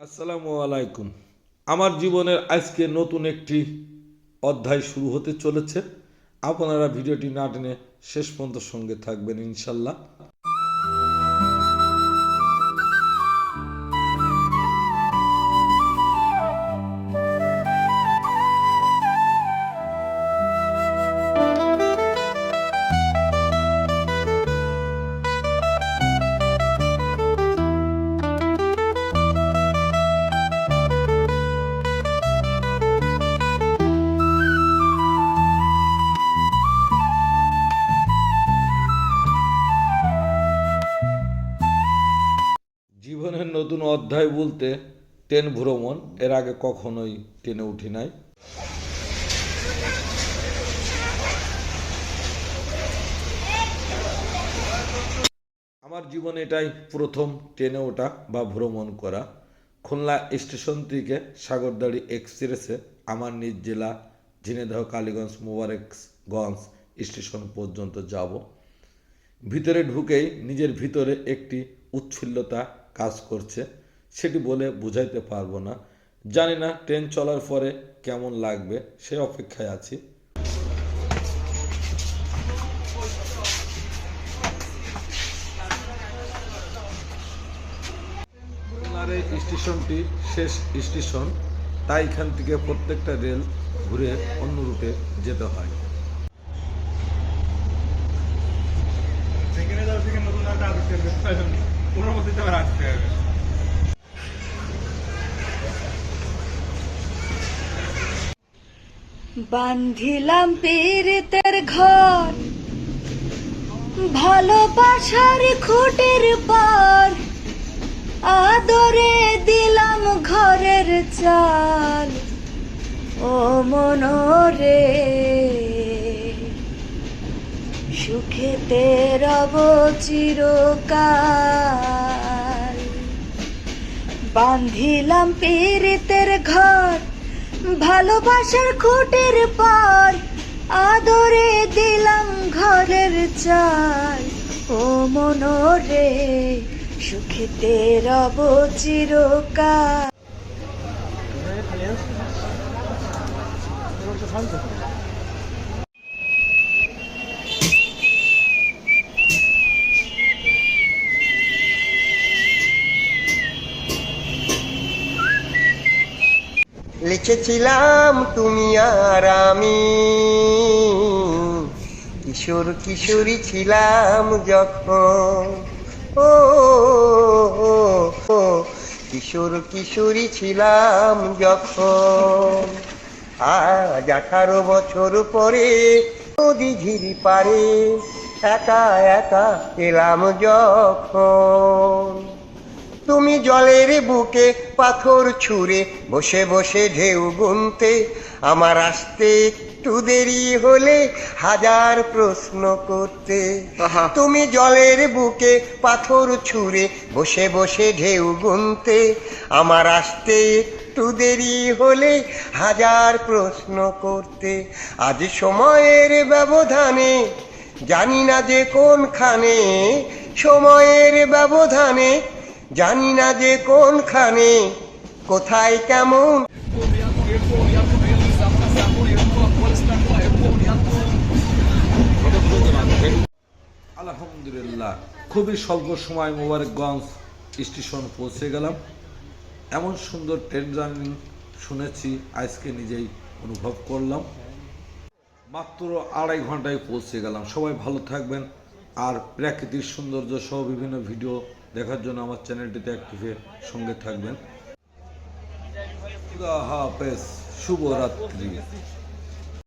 আসসালামু আলাইকুম। আমার জীবনের আজকে নতুন একটি অধ্যায় শুরু হতে চলেছে। আপনারা ভিডিওটি না টেনে শেষ পর্যন্ত সঙ্গে থাকবেন ইনশাল্লাহ। অধ্যায় বলতে ট্রেন ভ্রমণ, এর আগে কখনোই ট্রেনে উঠি নাই। আমার জীবনে এটাই প্রথম ট্রেনে ওঠা বা ভ্রমণ করা। খুলনা স্টেশন থেকে সাগরদাড়ি এক্সপ্রেসে আমার নিজ জেলা ঝিনেদহ কালীগঞ্জ, মোবারকগঞ্জ স্টেশন পর্যন্ত যাব। ভিতরে ঢুকেই নিজের ভিতরে একটি উচ্ছৃল্যতা কাজ করছে। সেটি বলে বুঝাইতে পারব না। জানি না ট্রেন চলার পরে কেমন লাগবে সে অপেক্ষায় আছি। এই স্টেশনটি শেষ স্টেশন তাই এখান থেকে প্রত্যেকটা রেল ঘুরে অন্য রুটে যেতে হয়। সেখানে যাও সেখানে নতুন একটা আবিষ্কার করতে হবে। ওনার মধ্যে আসতে হবে। বান্ধিলাম পীড়িতের ঘর। ভালোবাসার খুঁটির পার আদরে দিলাম ঘরের চাল। ও মনরে, সুখেতে রব চিরকাল। বান্ধিলাম পীড়িতের ঘর ভালোবাসার খুঁটির পর আদরে দিলাম ঘরের চাল। ও মনোরে সুখেতে রব চিরকাল। লিখেছিলাম তুমি আর আমি। কিশোর কিশোরী ছিলাম যখন। ও, কিশোর কিশোরী ছিলাম যখন। আজ আঠারো বছর পরে নদী ঝিরি পারে একা একা এলাম যখন। তুমি জলের বুকে পাথর ছুঁড়ে বসে বসে ঢেউ গুনতে। আমার আসতে একটু দেরি হলে হাজার প্রশ্ন করতে। তুমি জলের বুকে পাথর ছুঁড়ে বসে বসে ঢেউ গুনতে। আমার আসতে একটু দেরি হলে হাজার প্রশ্ন করতে। আজ সময়ের ব্যবধানে জানি না যে কোনখানে সময়ের ব্যবধানে জানি না যে কোনখানে, কোথায় কেমন। আলহামদুলিল্লাহ, খুবই স্বল্প সময় মোবারকগঞ্জ স্টেশন পৌঁছে গেলাম। এমন সুন্দর ট্রেন জার্নি শুনেছি, আজকে নিজেই অনুভব করলাম। মাত্র আড়াই ঘন্টায় পৌঁছে গেলাম। সবাই ভালো থাকবেন। আর প্রাকৃতিক সৌন্দর্য সহ বিভিন্ন ভিডিও দেখার জন্য আমার চ্যানেলটিতে অ্যাক্টিভে সঙ্গে থাকবেন। হাফেজ শুভরাত্রি।